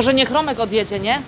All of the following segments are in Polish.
Może niech Romek odjedzie, nie?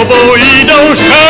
我一道山。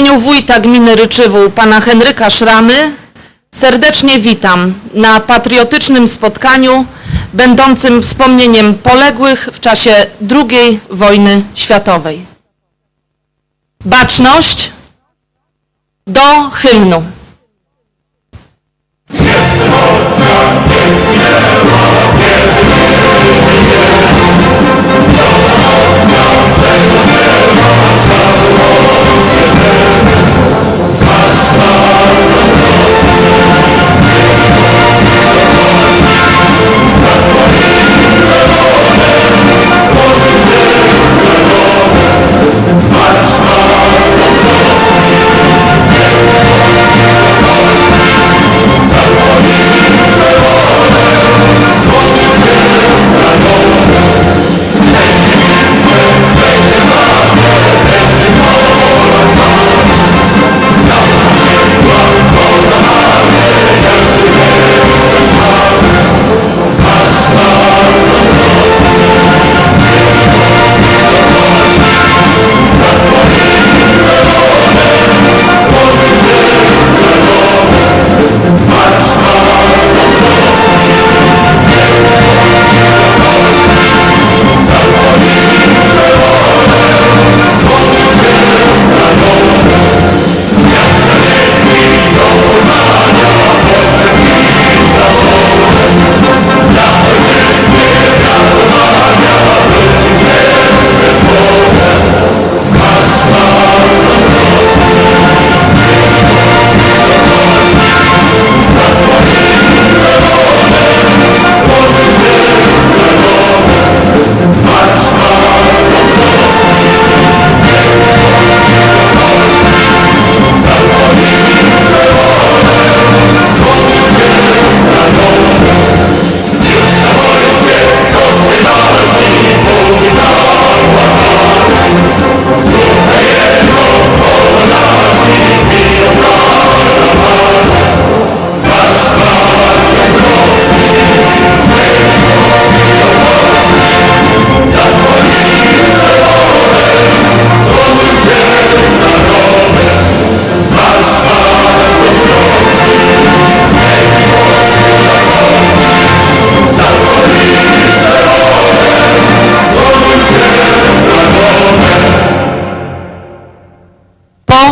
imieniu wójta gminy Ryczywół, pana Henryka Szramy, serdecznie witam na patriotycznym spotkaniu będącym wspomnieniem poległych w czasie II wojny światowej. Baczność do hymnu.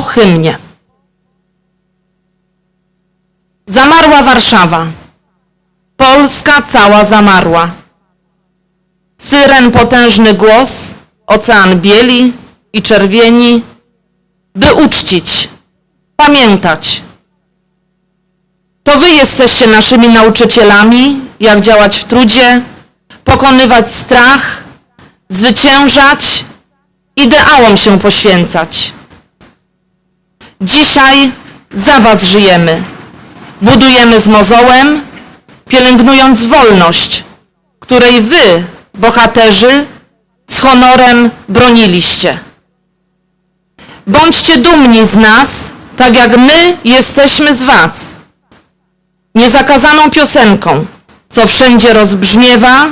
Hymnie. Zamarła Warszawa. Polska cała zamarła. Syren potężny głos, ocean bieli i czerwieni, by uczcić, pamiętać. To wy jesteście naszymi nauczycielami, jak działać w trudzie, pokonywać strach, zwyciężać, ideałom się poświęcać. Dzisiaj za was żyjemy. Budujemy z mozołem, pielęgnując wolność, której wy, bohaterzy, z honorem broniliście. Bądźcie dumni z nas, tak jak my jesteśmy z was. Niezakazaną piosenką, co wszędzie rozbrzmiewa,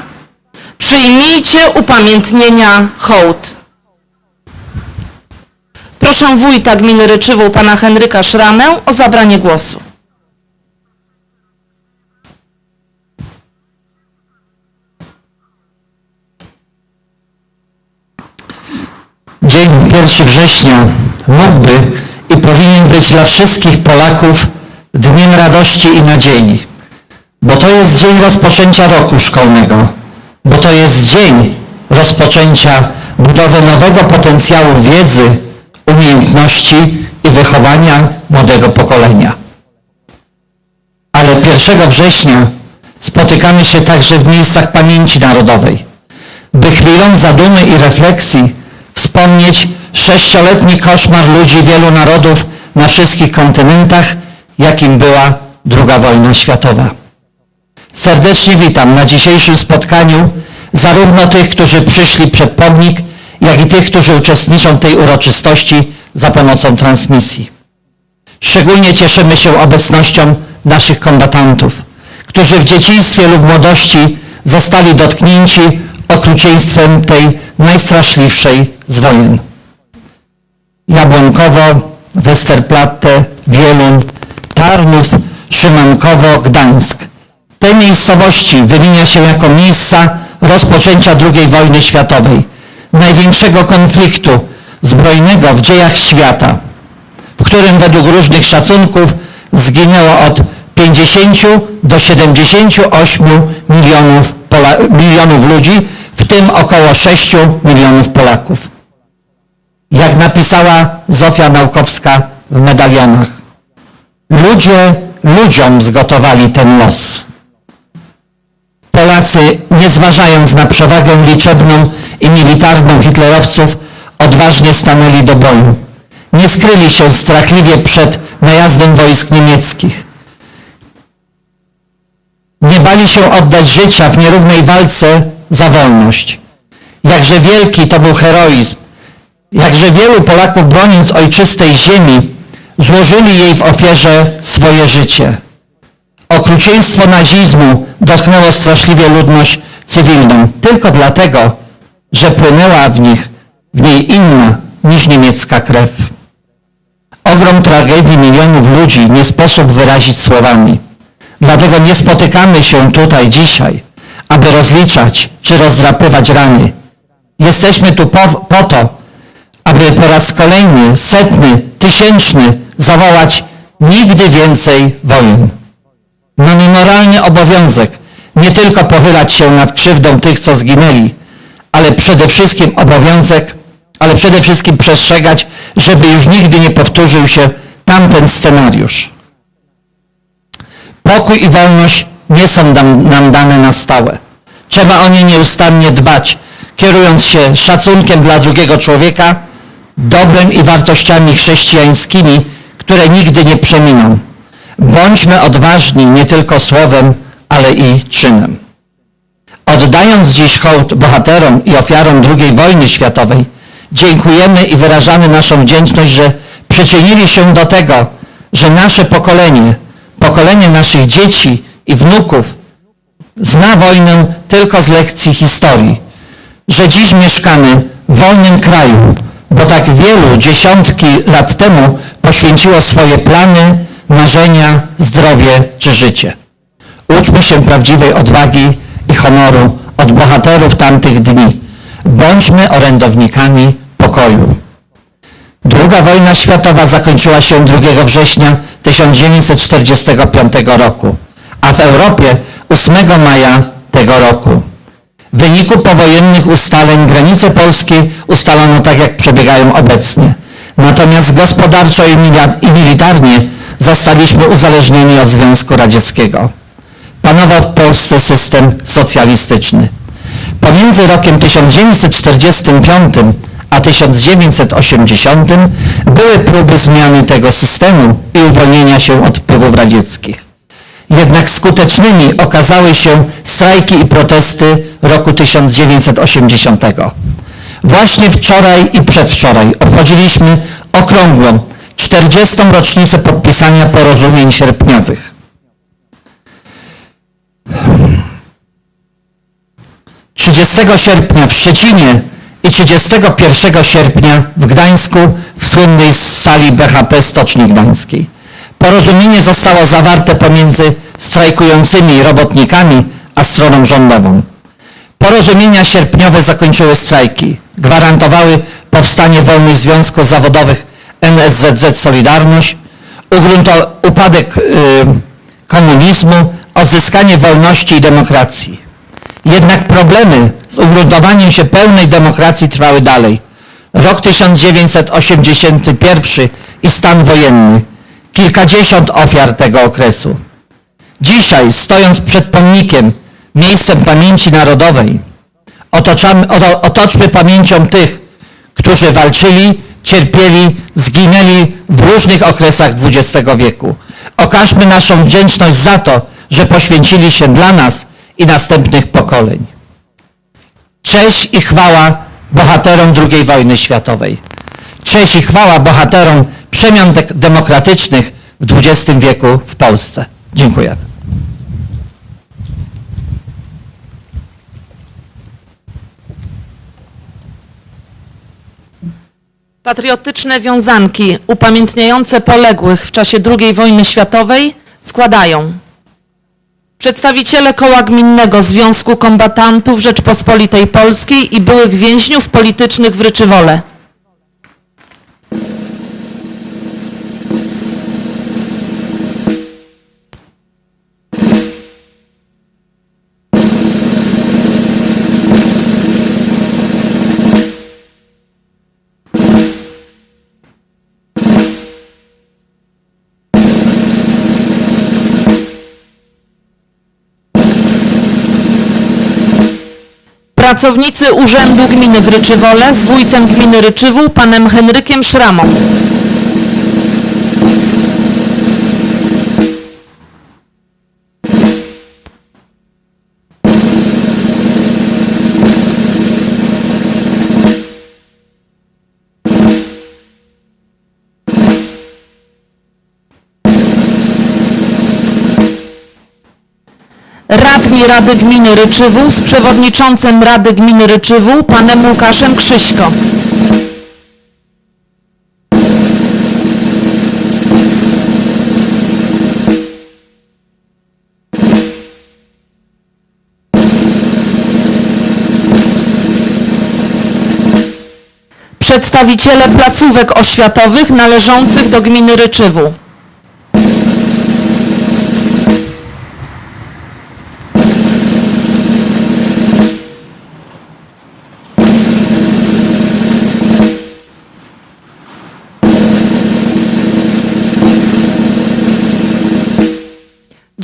przyjmijcie upamiętnienia hołd. Proszę wójta gminy Ryczywą, pana Henryka Szramę o zabranie głosu. Dzień 1 września mógłby i powinien być dla wszystkich Polaków dniem radości i nadziei, bo to jest dzień rozpoczęcia roku szkolnego, bo to jest dzień rozpoczęcia budowy nowego potencjału wiedzy, umiejętności i wychowania młodego pokolenia. Ale 1 września spotykamy się także w miejscach pamięci narodowej, by chwilą zadumy i refleksji wspomnieć sześcioletni koszmar ludzi wielu narodów na wszystkich kontynentach, jakim była II wojna światowa. Serdecznie witam na dzisiejszym spotkaniu zarówno tych, którzy przyszli przed pomnik, jak i tych, którzy uczestniczą w tej uroczystości za pomocą transmisji. Szczególnie cieszymy się obecnością naszych kombatantów, którzy w dzieciństwie lub młodości zostali dotknięci okrucieństwem tej najstraszliwszej z wojen. Jabłonkowo, Westerplatte, Wieluń, Tarnów, Szymankowo, Gdańsk. Te miejscowości wymienia się jako miejsca rozpoczęcia II wojny światowej, największego konfliktu zbrojnego w dziejach świata w którym według różnych szacunków zginęło od 50 do 78 milionów, Pola- milionów ludzi, w tym około 6 milionów Polaków. Jak napisała Zofia Naukowska w medalionach, ludzie ludziom zgotowali ten los. Polacy, nie zważając na przewagę liczebną i militarną hitlerowców, odważnie stanęli do boju. Nie skryli się strachliwie przed najazdem wojsk niemieckich. Nie bali się oddać życia w nierównej walce za wolność. Jakże wielki to był heroizm. Jakże wielu Polaków broniąc ojczystej ziemi złożyli jej w ofierze swoje życie. Okrucieństwo nazizmu dotknęło straszliwie ludność cywilną tylko dlatego, że płynęła w nich w niej inna niż niemiecka krew. Ogrom tragedii milionów ludzi nie sposób wyrazić słowami. Dlatego nie spotykamy się tutaj dzisiaj, aby rozliczać czy rozdrapywać rany. Jesteśmy tu po, po to, aby po raz kolejny, setny, tysięczny zawołać nigdy więcej wojen. Mamy moralny obowiązek nie tylko pochylać się nad krzywdą tych, co zginęli, ale przede wszystkim obowiązek, ale przede wszystkim przestrzegać, żeby już nigdy nie powtórzył się tamten scenariusz. Pokój i wolność nie są nam, nam dane na stałe. Trzeba o nie nieustannie dbać, kierując się szacunkiem dla drugiego człowieka, dobrem i wartościami chrześcijańskimi, które nigdy nie przeminą. Bądźmy odważni nie tylko słowem, ale i czynem. Oddając dziś hołd bohaterom i ofiarom II wojny światowej, dziękujemy i wyrażamy naszą wdzięczność, że przyczynili się do tego, że nasze pokolenie, pokolenie naszych dzieci i wnuków zna wojnę tylko z lekcji historii, że dziś mieszkamy w wolnym kraju, bo tak wielu dziesiątki lat temu poświęciło swoje plany, marzenia, zdrowie czy życie. Uczmy się prawdziwej odwagi honoru od bohaterów tamtych dni. Bądźmy orędownikami pokoju. 2 II wojna światowa zakończyła się 2 września 1945 roku, a w Europie 8 maja tego roku. W wyniku powojennych ustaleń granice Polski ustalono tak, jak przebiegają obecnie. Natomiast gospodarczo i militarnie zostaliśmy uzależnieni od Związku Radzieckiego. Polsce system socjalistyczny. Pomiędzy rokiem 1945 a 1980 były próby zmiany tego systemu i uwolnienia się od wpływów radzieckich. Jednak skutecznymi okazały się strajki i protesty roku 1980. Właśnie wczoraj i przedwczoraj obchodziliśmy okrągłą 40. rocznicę podpisania porozumień sierpniowych. 30 sierpnia w Szczecinie i 31 sierpnia w Gdańsku w słynnej sali BHP Stoczni Gdańskiej. Porozumienie zostało zawarte pomiędzy strajkującymi robotnikami a stroną rządową. Porozumienia sierpniowe zakończyły strajki, gwarantowały powstanie wolnych związków zawodowych NSZZ Solidarność, upadek y, komunizmu, odzyskanie wolności i demokracji. Jednak problemy z ugruntowaniem się pełnej demokracji trwały dalej. Rok 1981 i stan wojenny. Kilkadziesiąt ofiar tego okresu. Dzisiaj, stojąc przed pomnikiem, miejscem pamięci narodowej, otoczamy, oto- otoczmy pamięcią tych, którzy walczyli, cierpieli, zginęli w różnych okresach XX wieku. Okażmy naszą wdzięczność za to, że poświęcili się dla nas i następnych pokoleń. Cześć i chwała bohaterom II wojny światowej. Cześć i chwała bohaterom przemian demokratycznych w XX wieku w Polsce. Dziękuję. Patriotyczne wiązanki upamiętniające poległych w czasie II wojny światowej składają przedstawiciele Koła Gminnego Związku Kombatantów Rzeczpospolitej Polskiej i byłych więźniów politycznych w Ryczywole. Pracownicy Urzędu Gminy w Ryczywole z wójtem gminy Ryczywół panem Henrykiem Szramą. Radni Rady Gminy Ryczywół z przewodniczącym Rady Gminy Ryczywół panem Łukaszem Krzyśko. Przedstawiciele placówek oświatowych należących do gminy Ryczywół.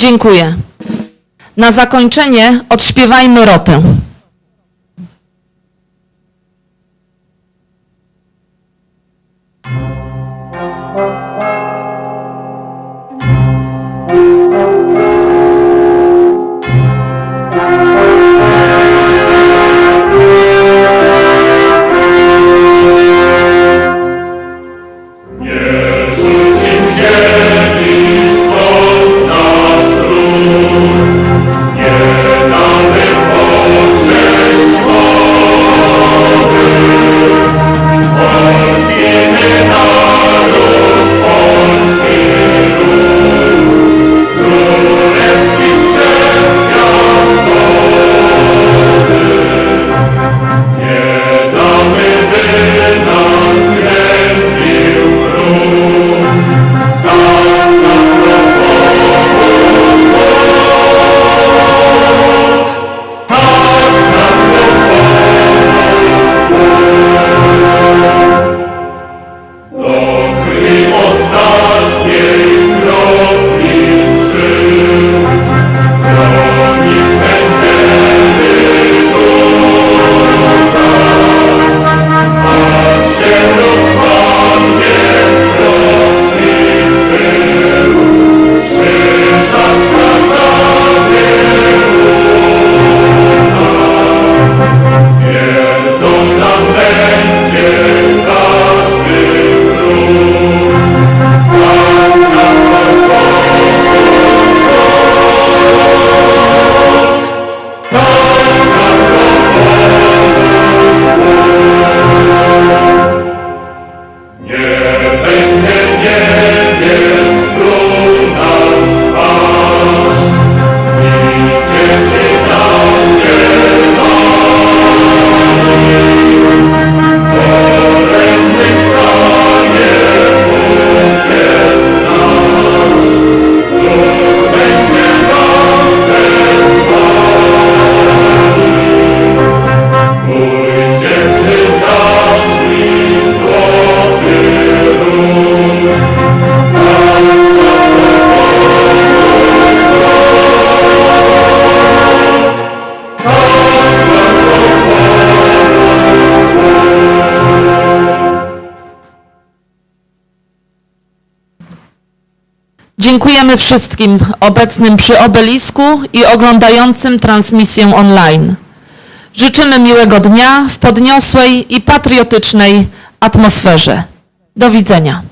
Dziękuję. Na zakończenie odśpiewajmy rotę. Dziękujemy wszystkim obecnym przy obelisku i oglądającym transmisję online. Życzymy miłego dnia w podniosłej i patriotycznej atmosferze. Do widzenia.